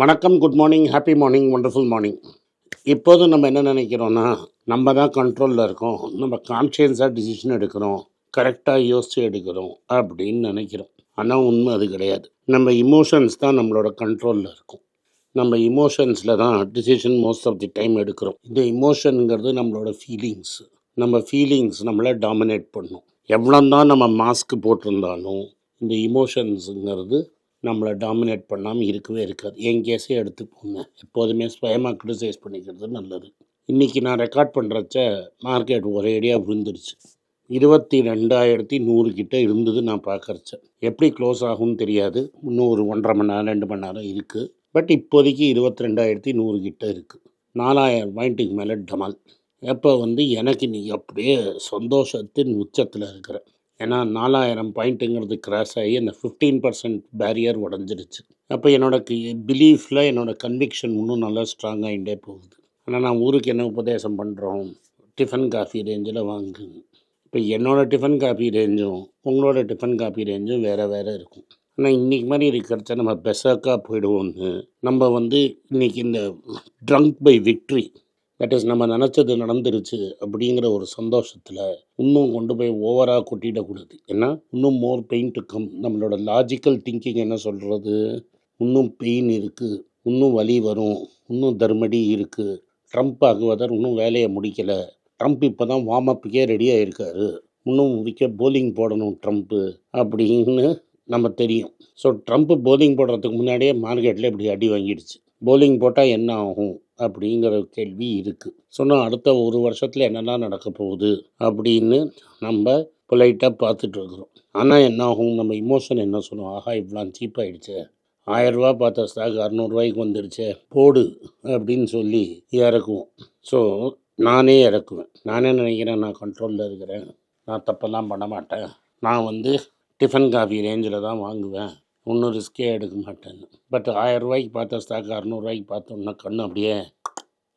வணக்கம் good morning happy morning wonderful morning இப்போது நம்ம என்ன நினைக்கிறோன்னா நம்ம தான் கண்ட்ரோலில் இருக்கோம். நம்ம கான்ஷியன்ஸாக டிசிஷன் எடுக்கிறோம். கரெக்டாக யோசித்து எடுக்கிறோம் அப்படின்னு நினைக்கிறோம். ஆனால் உண்மை அது கிடையாது. நம்ம இமோஷன்ஸ் தான் நம்மளோட கண்ட்ரோலில் இருக்கும். நம்ம இமோஷன்ஸில் தான் decision most of the time எடுக்கிறோம். இந்த இமோஷனுங்கிறது நம்மளோட ஃபீலிங்ஸ் நம்ம ஃபீலிங்ஸ் நம்மளை டாமினேட் பண்ணும். எவ்வளோ தான் நம்ம மாஸ்க் போட்டிருந்தாலும் இந்த இமோஷன்ஸுங்கிறது நம்மளை டாமினேட் பண்ணாமல் இருக்கவே இருக்காது. என் கேஸே எடுத்துப்போங்க எப்போதுமே ஸ்வயமாக க்ரிட்டிசைஸ் பண்ணிக்கிறது நல்லது. இன்றைக்கி நான் ரெக்கார்ட் பண்ணுறச்ச மார்க்கெட் ஒரேடியாக விழுந்துருச்சு. இருபத்தி ரெண்டாயிரத்தி நூறு கிட்ட இருந்தது நான் பார்க்குறச்ச எப்படி க்ளோஸ் ஆகும்னு தெரியாது. இன்னும் ஒரு ஒன்றரை மணி நேரம் ரெண்டு மணி நேரம் இருக்குது பட் இப்போதைக்கு இருபத்தி ரெண்டாயிரத்தி நூறு கிட்ட இருக்குது நாலாயிரம் பாயிண்ட்டுக்கு மேலே டமால். எப்போ வந்து எனக்கு நீ அப்படியே சந்தோஷத்தின் உச்சத்தில் இருக்கிறேன் ஏன்னா நாலாயிரம் பாயிண்ட்டுங்கிறது கிராஸ் ஆகி அந்த ஃபிஃப்டீன் பர்சன்ட் பேரியர் உடஞ்சிருச்சு. அப்போ என்னோட பிலீஃபில் என்னோடய கன்விக்ஷன் இன்னும் நல்லா ஸ்ட்ராங்காகிட்டே போகுது. ஆனால் நான் ஊருக்கு என்ன உபதேசம் பண்ணுறோம் டிஃபன் காஃபி ரேஞ்சில் வாங்கு. இப்போ என்னோடய டிஃபன் காஃபி ரேஞ்சும் உங்களோட டிஃபன் காஃபி ரேஞ்சும் வேறு வேறு இருக்கும். ஆனால் இன்றைக்கி மாதிரி இருக்கிறச்ச நம்ம பெசக்காக போயிடுவோம்னு நம்ம வந்து இன்றைக்கி இந்த trunk by victory that is நம்ம நினச்சது நடந்துருச்சு அப்படிங்கிற ஒரு சந்தோஷத்தில் இன்னும் கொண்டு போய் ஓவராக கொட்டிடக்கூடாது. ஏன்னா இன்னும் மோர் பெயின் டு கம் நம்மளோட லாஜிக்கல் திங்கிங் என்ன சொல்கிறது இன்னும் பெயின் இருக்குது இன்னும் வலி வரும் இன்னும் தர்மடி இருக்குது ட்ரம்ப் ஆகுவதர் இன்னும் வேலையை முடிக்கலை. ட்ரம்ப் இப்போ தான் வார்ம் அப்புக்கே ரெடியாக இருக்காரு இன்னும் விக்கெட் போலிங் போடணும் ட்ரம்ப்பு அப்படின்னு நம்ம தெரியும். ஸோ ட்ரம்ப்பு போலிங் போடுறதுக்கு முன்னாடியே மார்க்கெட்டில் இப்படி அடி வாங்கிடுச்சு. போலிங் போட்டால் என்ன ஆகும்? அப்படிங்கிற கேள்வி இருக்குது சொன்னால் அடுத்த ஒரு வருஷத்தில் என்னெல்லாம் நடக்க போகுது? அப்படின்னு நம்ம பொலைட்டாக பார்த்துட்டு இருக்கிறோம். ஆனால் என்ன ஆகும்? நம்ம இமோஷன் என்ன சொல்லுவோம் ஆஹா இவ்வளோ சீப் ஆகிடுச்சே ஆயரூபா பார்த்த ஸ்டாக் அறநூறுவாய்க்கு வந்துடுச்சே போடு அப்படின்னு சொல்லி இறக்குவோம். ஸோ நானே இறக்குவேன். நானே நினைக்கிறேன் நான் கண்ட்ரோலில் இருக்கிறேன். நான் தப்பெல்லாம் பண்ண மாட்டேன். நான் வந்து டிஃபன் காஃபி ரேஞ்சில் தான் வாங்குவேன். ஒன்றும் ரிஸ்கே எடுக்க மாட்டேன்னு பட் ஆயரூவாய்க்கு பார்த்த ஸ்டாக் அறநூறுவாய்க்கு பார்த்தோம்னா கண் அப்படியே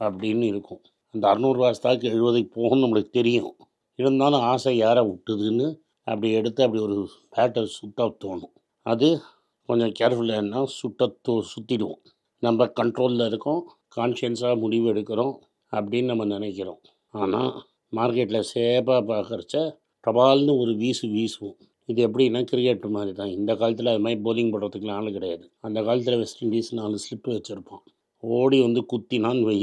அப்படின்னு இருக்கும். அந்த அறநூறுவா ஸ்டாக் எழுபதுக்கு போகும்னு நம்மளுக்கு தெரியும். இருந்தாலும் ஆசை யாரை விட்டுதுன்னு அப்படி எடுத்து அப்படி ஒரு பேட்டை சுட்ட தோணும். அது கொஞ்சம் கேர்ஃபுல்லாக சுட்ட தோ சுற்றிடுவோம் நம்ம கண்ட்ரோலில் இருக்கோம் கான்ஷியன்ஸாக முடிவு எடுக்கிறோம் அப்படின்னு நம்ம நினைக்கிறோம். ஆனால் மார்க்கெட்டில் சேஃபாக பார்க்குறச்ச டபால்னு ஒரு வீசு வீசுவோம். இது எப்படின்னா கிரிக்கெட் மாதிரி தான். இந்த காலத்தில் அது மாதிரி போலிங் போடுறதுக்குலாம் ஆள் கிடையாது. அந்த காலத்தில் வெஸ்ட் இண்டீஸ் நாலு ஸ்லிப்பு வச்சுருப்பான். ஓடி வந்து குத்தினான்னு வை.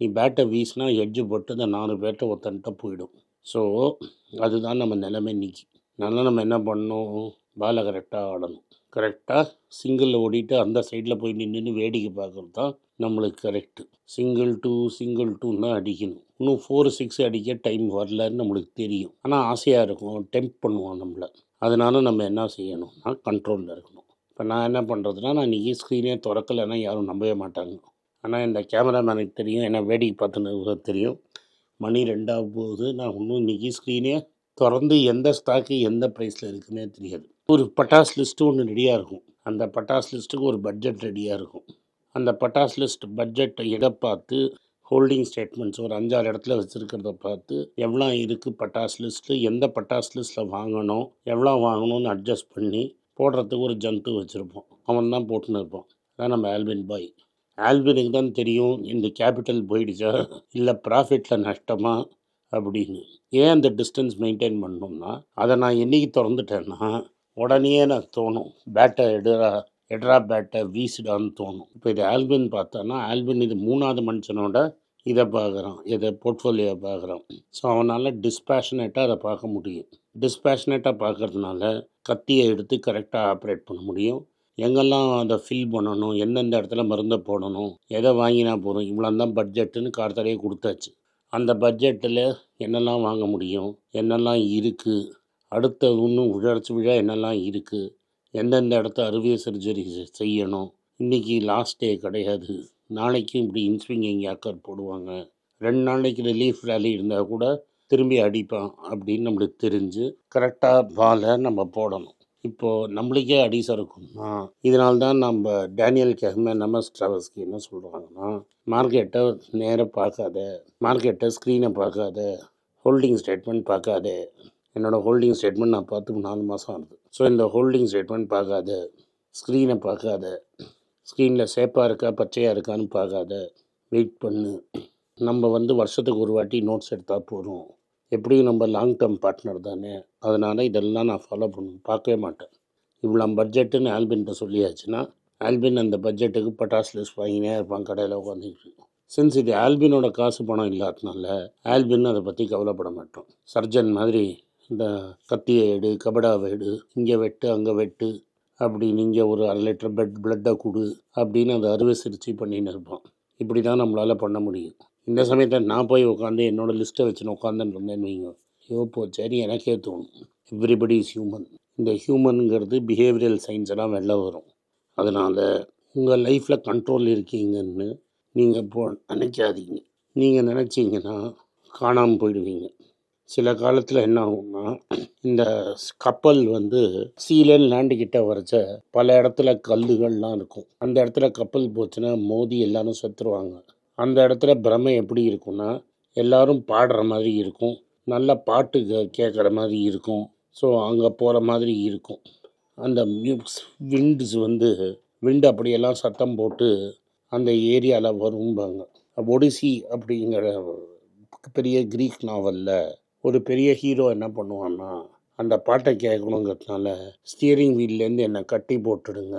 நீ பேட்டை வீசினா ஹெட்ஜு போட்டு அந்த நாலு பேட்டை ஒருத்தன்ட்ட போயிடும். ஸோ அதுதான் நம்ம நிலைமை நிற்கி நல்லா நம்ம என்ன பண்ணணும்? பாலை கரெக்டாக ஆடணும். கரெக்டாக சிங்கிளில் ஓடிட்டு அந்த சைடில் போய் நின்று வேடிக்கை பார்க்குறது தான் நம்மளுக்கு கரெக்டு சிங்கிள் டூ சிங்கிள் டூன்னு தான் அடிக்கணும். இன்னும் ஃபோர் சிக்ஸ் அடிக்க டைம் வரலன்னு நம்மளுக்கு தெரியும். ஆனால் ஆசையாக இருக்கும். டெம்ப் பண்ணுவோம் நம்மளை. அதனால நம்ம என்ன செய்யணும்னா கண்ட்ரோலில் இருக்கணும். இப்போ நான் என்ன பண்ணுறதுனா நான் இன்றைக்கி ஸ்க்ரீனே திறக்கலைன்னா யாரும் நம்பவே மாட்டாங்க. ஆனால் இந்த கேமராமேனுக்கு தெரியும் என்ன வேடிக்கை பார்த்துன்னு தெரியும். மணி ரெண்டாக போகுது நான் இன்னும் இன்றைக்கி ஸ்க்ரீனே திறந்து எந்த ஸ்டாக்கு எந்த ப்ரைஸில் இருக்குன்னே தெரியாது. ஒரு பட்டாஸ் லிஸ்ட்டு ஒன்று ரெடியாக இருக்கும். அந்த பட்டாஸ் லிஸ்ட்டுக்கு ஒரு பட்ஜெட் ரெடியாக இருக்கும். அந்த பட்டாஸ் லிஸ்ட் பட்ஜெட்டை இட பார்த்து ஹோல்டிங் ஸ்டேட்மெண்ட்ஸ் ஒரு அஞ்சாறு இடத்துல வச்சுருக்கிறத பார்த்து எவ்வளோ இருக்குது பட்டாஸ் லிஸ்ட்டு எந்த பட்டாஸ் லிஸ்ட்டில் வாங்கணும் எவ்வளோ வாங்கணும்னு அட்ஜஸ்ட் பண்ணி போடுறதுக்கு ஒரு ஜந்து வச்சுருப்போம். அவன் தான் போட்டுன்னு இருப்போம் அதான் நம்ம ஆல்பின் பாய் ஆல்பினுக்கு தான் தெரியும் இந்த கேபிட்டல் போயிடுச்சா இல்லை ப்ராஃபிட்டில் நஷ்டமா அப்படின்னு. ஏன் அந்த டிஸ்டன்ஸ் மெயின்டைன் பண்ணணும்னா அதை நான் என்னைக்கு திறந்துட்டேன்னா உடனே நான் தோணும் பேட்டை எடுறா எட்ரா பேட்டை வீசுடான்னு தோணும். இப்போ இது ஆல்பின் பார்த்தோன்னா ஆல்பின் இது மூணாவது மனுஷனோட இதை பார்க்குறான் இதை போர்ட்ஃபோலியோ பார்க்குறான். ஸோ அவனால் டிஸ்பேஷனேட்டாக அதை பார்க்க முடியும். டிஸ்பேஷனேட்டாக பார்க்கறதுனால கத்தியை எடுத்து கரெக்டாக ஆப்ரேட் பண்ண முடியும். எங்கெல்லாம் அதை ஃபில் பண்ணணும் எந்தெந்த இடத்துல மருந்தை போடணும் எதை வாங்கினா போதும் இவ்வளோ தான் பட்ஜெட்டுன்னு கார்த்தாலேயே கொடுத்தாச்சு. அந்த பட்ஜெட்டில் என்னெல்லாம் வாங்க முடியும் என்னெல்லாம் இருக்குது அடுத்த இன்னும் உழற்சி விழா என்னெல்லாம் இருக்குது எந்தெந்த இடத்த அறுவை சர்ஜரி செய்யணும் இன்றைக்கி லாஸ்ட் டே கிடையாது. நாளைக்கும் இப்படி இன்ஸ்விங்கிங் யாக்கர் போடுவாங்க? ரெண்டு நாளைக்கு ரிலீஃப் ரேலி இருந்தால் கூட திரும்பி அடிப்பான் அப்படின்னு நம்மளுக்கு தெரிஞ்சு கரெக்டாக பாலை நம்ம போடணும். இப்போது நம்மளுக்கே அடி சறுக்கும்னா இதனால தான் நம்ம டேனியல் கெஹ்மே நமஸ் ட்ராவல்ஸ்க்கு என்ன சொல்கிறாங்கன்னா மார்க்கெட்டை நேராக பார்க்காத மார்க்கெட்டை ஸ்க்ரீனை பார்க்காத ஹோல்டிங் ஸ்டேட்மெண்ட் பார்க்காத. என்னோடய ஹோல்டிங் ஸ்டேட்மெண்ட் நான் பார்த்து நாலு மாதம் ஆகுது. ஸோ இந்த ஹோல்டிங் ஸ்டேட்மெண்ட் பார்க்காத ஸ்க்ரீனை பார்க்காத ஸ்க்ரீனில் சேப்பாக இருக்கா பச்சையாக இருக்கான்னு பார்க்காத. வெயிட் பண்ணு. நம்ம வந்து வருஷத்துக்கு ஒரு வாட்டி நோட்ஸ் எடுத்தால் போதும். எப்படியும் நம்ம லாங் டேர்ம் பார்ட்னர் தானே. அதனால் இதெல்லாம் நான் ஃபாலோ பண்ண பார்க்கவே மாட்டேன். இவ்வளோ பட்ஜெட்டுன்னு ஆல்பின்கிட்ட சொல்லியாச்சுன்னா ஆல்பின் அந்த பட்ஜெட்டுக்கு பட்டாசு லிஸ்ட் வாங்கினே இருப்பான் கடையில் உட்காந்துக்கிட்டு சின்ஸ் இது ஆல்பினோட காசு பணம் இல்லாதனால ஆல்பின் அதை பற்றி கவலைப்பட மாட்டோம். சர்ஜன் மாதிரி இந்த கத்தியை எடு கபடாவை எடு இங்கே வெட்டு அங்கே வெட்டு அப்படி நீங்கள் ஒரு அரை லிட்டர் பெட் பிளட்டை கொடு அப்படின்னு அந்த அறுவை சிகிச்சை பண்ணின்னு இருப்பான் இப்படி தான் நம்மளால் பண்ண முடியும். இந்த சமயத்தில் நான் போய் உட்காந்து என்னோடய லிஸ்ட்டை வச்சுன்னு உட்காந்துன்னு இருந்தேன்னு வைங்க. யோப்போ சரி எனக்கே தோணும். எவ்ரிபடி இஸ் ஹியூமன் இந்த ஹியூமனுங்கிறது பிஹேவியரல் சயின்ஸ் எல்லாம் வெளில வரும். அதனால் உங்கள் லைஃப்பில் கண்ட்ரோல் இருக்கீங்கன்னு நீங்கள் போ நினைக்காதீங்க. நீங்கள் நினச்சிங்கன்னா காணாமல் போயிடுவீங்க. சில காலத்தில் என்ன ஆகும்னா இந்த கப்பல் வந்து சீலன் லேண்டு கிட்ட வரைச்ச பல இடத்துல கல்லுகள்லாம் இருக்கும். அந்த இடத்துல கப்பல் போச்சுன்னா மோதி எல்லாரும் செத்துருவாங்க. அந்த இடத்துல பிரமை எப்படி இருக்கும்னா எல்லாரும் பாடுற மாதிரி இருக்கும். நல்ல பாட்டு கே- கேட்குற மாதிரி இருக்கும். ஸோ அங்கே போகிற மாதிரி இருக்கும். அந்த மியூஸ் விண்ட்ஸ் வந்து விண்டு அப்படியெல்லாம் சத்தம் போட்டு அந்த ஏரியாவில் வரும்பாங்க. ஒடிசி அப்படிங்கிற பெரிய க்ரீக் நாவலில் ஒரு பெரிய ஹீரோ என்ன பண்ணுவான்னா அந்த பாட்டை கேட்கணுங்கிறதுனால ஸ்டியரிங் வீல்லேருந்து என்னை கட்டி போட்டுடுங்க.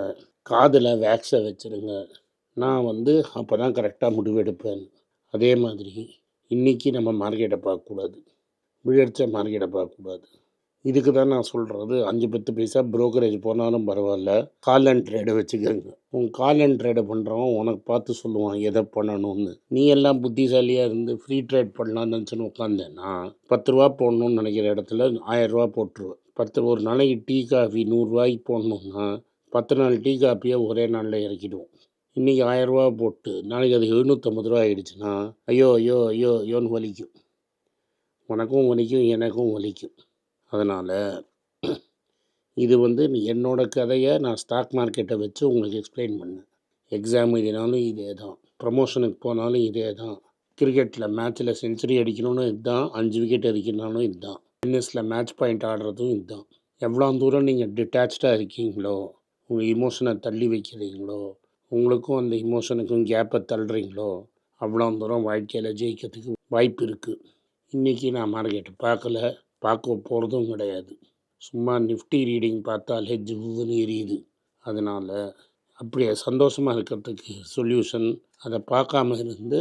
காதில் வேக்ஸை வச்சுடுங்க நான் வந்து அப்போ தான் கரெக்டாக முடிவெடுப்பேன். அதே மாதிரி இன்றைக்கி நம்ம மார்க்கெட்டை பார்க்கக்கூடாது. விழடிச்ச மார்க்கெட்டை பார்க்கக்கூடாது. இதுக்கு தான் நான் சொல்கிறது அஞ்சு பத்து பைசா ப்ரோக்கரேஜ் போனாலும் பரவாயில்ல. கால் அண்ட் ட்ரேடை வச்சுக்கோங்க. உன் கால் அண்ட் ட்ரேடை பண்ணுறவன் உனக்கு பார்த்து சொல்லுவான் எதை பண்ணணும்னு. நீ எல்லாம் புத்திசாலியாக இருந்து ஃப்ரீ ட்ரேட் பண்ணலாம்னு நினச்சின்னு உட்காந்தேன்னா பத்து ரூபா போடணும்னு நினைக்கிற இடத்துல ஆயரூவா போட்டுருவேன். பத்து ஒரு நாளைக்கு டீ காஃபி நூறுரூவாய்க்கு போடணுன்னா பத்து நாள் டீ காஃபியை ஒரே நாளில் இறக்கிடுவோம். இன்றைக்கி ஆயரூவா போட்டு நாளைக்கு அது எழுநூற்றம்பது ரூபா ஆகிடுச்சுன்னா ஐயோ ஐயோ ஐயோ ஐயோன்னு வலிக்கும். உனக்கும் வலிக்கும் எனக்கும் வலிக்கும். அதனால் இது வந்து என்னோடய என்னோட கதையை நான் ஸ்டாக் மார்க்கெட்டை வச்சு உங்களுக்கு எக்ஸ்பிளைன் பண்ணேன். எக்ஸாம் எழுதினாலும் இதே தான். ப்ரமோஷனுக்கு போனாலும் இதே தான். கிரிக்கெட்டில் மேட்ச்சில் செஞ்சுரி அடிக்கணும்னு இதுதான். அஞ்சு விக்கெட் அடிக்கணும்னாலும் இதுதான். டென்னிஸில் மேட்ச் பாயிண்ட் ஆடுறதும் இதுதான். எவ்வளோ தூரம் நீங்கள் டிட்டாச்சாக இருக்கீங்களோ உங்கள் இமோஷனை தள்ளி வைக்கிறீங்களோ உங்களுக்கும் அந்த இமோஷனுக்கும் கேப்பை தள்ளுறீங்களோ அவ்வளோ தூரம் வாழ்க்கையில் ஜெயிக்கிறதுக்கு வாய்ப்பு இருக்குது இன்றைக்கி நான் மார்க்கெட்டை பார்க்கல. பார்க்க போகிறதும் கிடையாது. சும்மா நிஃப்டி ரீடிங் பார்த்தாலே ஜிவ்வுன்னு எரியுது. அதனால் அப்படியே சந்தோஷமாக இருக்கிறதுக்கு சொல்யூஷன் அதை பார்க்காம இருந்து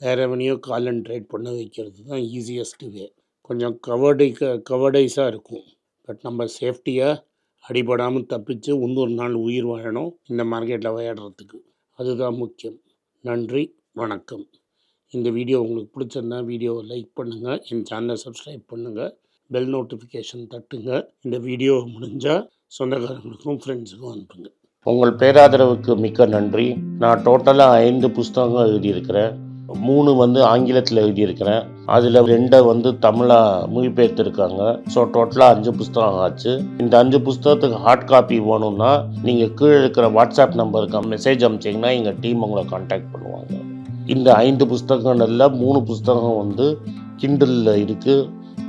வேற எவனையோ கால் அண்ட் ட்ரேட் பண்ண வைக்கிறது தான் ஈஸியஸ்ட் வே. கொஞ்சம் கவர்டை கவர்டைஸாக இருக்கும். பட் நம்ம சேஃப்டியாக அடிபடாமல் தப்பிச்சு இன்னொரு நாள் உயிர் வாழணும் இந்த மார்க்கெட்டில் விளையாடுறதுக்கு. அதுதான் முக்கியம். நன்றி வணக்கம். இந்த வீடியோ உங்களுக்கு பிடிச்சிருந்தா வீடியோவை லைக் பண்ணுங்கள் என் சேனலை சப்ஸ்கிரைப் பண்ணுங்கள் பெல் நோட்டிஃபிகேஷன் தட்டுங்க. இந்த வீடியோ முடிஞ்சால் சொந்தக்காரங்களுக்கும் ஃப்ரெண்ட்ஸுக்கும் அனுப்புங்க. உங்கள் பேராதரவுக்கு மிக்க நன்றி. நான் டோட்டலாக ஐந்து புஸ்தகங்கள் எழுதியிருக்கிறேன். மூணு வந்து ஆங்கிலத்தில் எழுதியிருக்கிறேன். அதில் ரெண்டை வந்து தமிழாக மொழிபெயர்த்துருக்காங்க. ஸோ டோட்டலாக அஞ்சு புஸ்தகம் ஆச்சு. இந்த அஞ்சு புஸ்தகத்துக்கு ஹார்ட் காப்பி வேணும்னா நீங்கள் கீழே இருக்கிற வாட்ஸ்அப் நம்பருக்கு மெசேஜ் அனுப்பிச்சிங்கன்னா எங்கள் டீம் உங்களை காண்டாக்ட் பண்ணுவாங்க. இந்த ஐந்து புஸ்தகங்கள்ல மூணு புஸ்தகம் வந்து கிண்டலில் இருக்குது